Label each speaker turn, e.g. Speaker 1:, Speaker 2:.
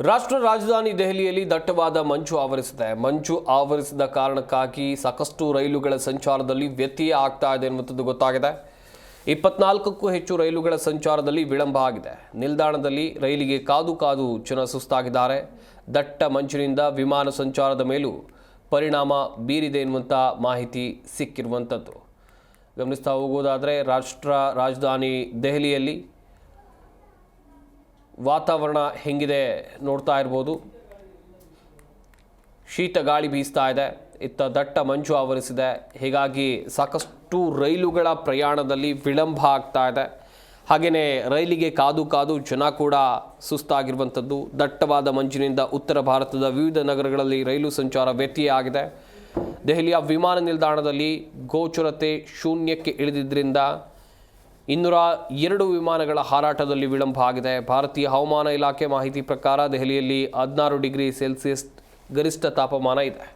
Speaker 1: ರಾಷ್ಟ್ರ ರಾಜಧಾನಿ ದೆಹಲಿಯಲ್ಲಿ ದಟ್ಟವಾದ ಮಂಚು ಆವರಿಸಿದೆ. ಮಂಚು ಆವರಿಸಿದ ಕಾರಣಕ್ಕಾಗಿ ಸಾಕಷ್ಟು ರೈಲುಗಳ ಸಂಚಾರದಲ್ಲಿ ವ್ಯತ್ಯಯ ಆಗ್ತಾ ಇದೆ ಎನ್ನುವಂಥದ್ದು ಗೊತ್ತಾಗಿದೆ. ಇಪ್ಪತ್ನಾಲ್ಕಕ್ಕೂ ಹೆಚ್ಚು ರೈಲುಗಳ ಸಂಚಾರದಲ್ಲಿ ವಿಳಂಬ ಆಗಿದೆ. ನಿಲ್ದಾಣದಲ್ಲಿ ರೈಲಿಗೆ ಕಾದು ಕಾದು ಜನ ಸುಸ್ತಾಗಿದ್ದಾರೆ. ದಟ್ಟ ಮಂಚಿನಿಂದ ವಿಮಾನ ಸಂಚಾರದ ಮೇಲೂ ಪರಿಣಾಮ ಬೀರಿದೆ ಎನ್ನುವಂಥ ಮಾಹಿತಿ ಸಿಕ್ಕಿರುವಂಥದ್ದು. ಗಮನಿಸ್ತಾ ಹೋಗೋದಾದರೆ ರಾಷ್ಟ್ರ ರಾಜಧಾನಿ ದೆಹಲಿಯಲ್ಲಿ ವಾತಾವರಣ ಹೆಂಗಿದೆ ನೋಡ್ತಾ ಇರ್ಬೋದು. ಶೀತ ಗಾಳಿ ಬೀಸ್ತಾ ಇದೆ. ಇತ್ತ ದಟ್ಟ ಮಂಜು ಆವರಿಸಿದೆ. ಹೀಗಾಗಿ ಸಾಕಷ್ಟು ರೈಲುಗಳ ಪ್ರಯಾಣದಲ್ಲಿ ವಿಳಂಬ ಆಗ್ತಾ ಇದೆ. ಹಾಗೆಯೇ ರೈಲಿಗೆ ಕಾದು ಕಾದು ಜನ ಕೂಡ ಸುಸ್ತಾಗಿರುವಂಥದ್ದು. ದಟ್ಟವಾದ ಮಂಜಿನಿಂದ ಉತ್ತರ ಭಾರತದ ವಿವಿಧ ನಗರಗಳಲ್ಲಿ ರೈಲು ಸಂಚಾರ ವ್ಯತ್ಯಯ ಆಗಿದೆ. ದೆಹಲಿಯ ವಿಮಾನ ನಿಲ್ದಾಣದಲ್ಲಿ ಗೋಚರತೆ ಶೂನ್ಯಕ್ಕೆ ಇಳಿದಿದ್ದರಿಂದ ಇನ್ನೂರ ಎರಡು ವಿಮಾನಗಳ ಹಾರಾಟದಲ್ಲಿ ವಿಳಂಬ ಆಗಿದೆ. ಭಾರತೀಯ ಹವಾಮಾನ ಇಲಾಖೆ ಮಾಹಿತಿ ಪ್ರಕಾರ ದೆಹಲಿಯಲ್ಲಿ ಹದಿನಾರು ಡಿಗ್ರಿ ಸೆಲ್ಸಿಯಸ್ ಗರಿಷ್ಠ ತಾಪಮಾನ ಇದೆ.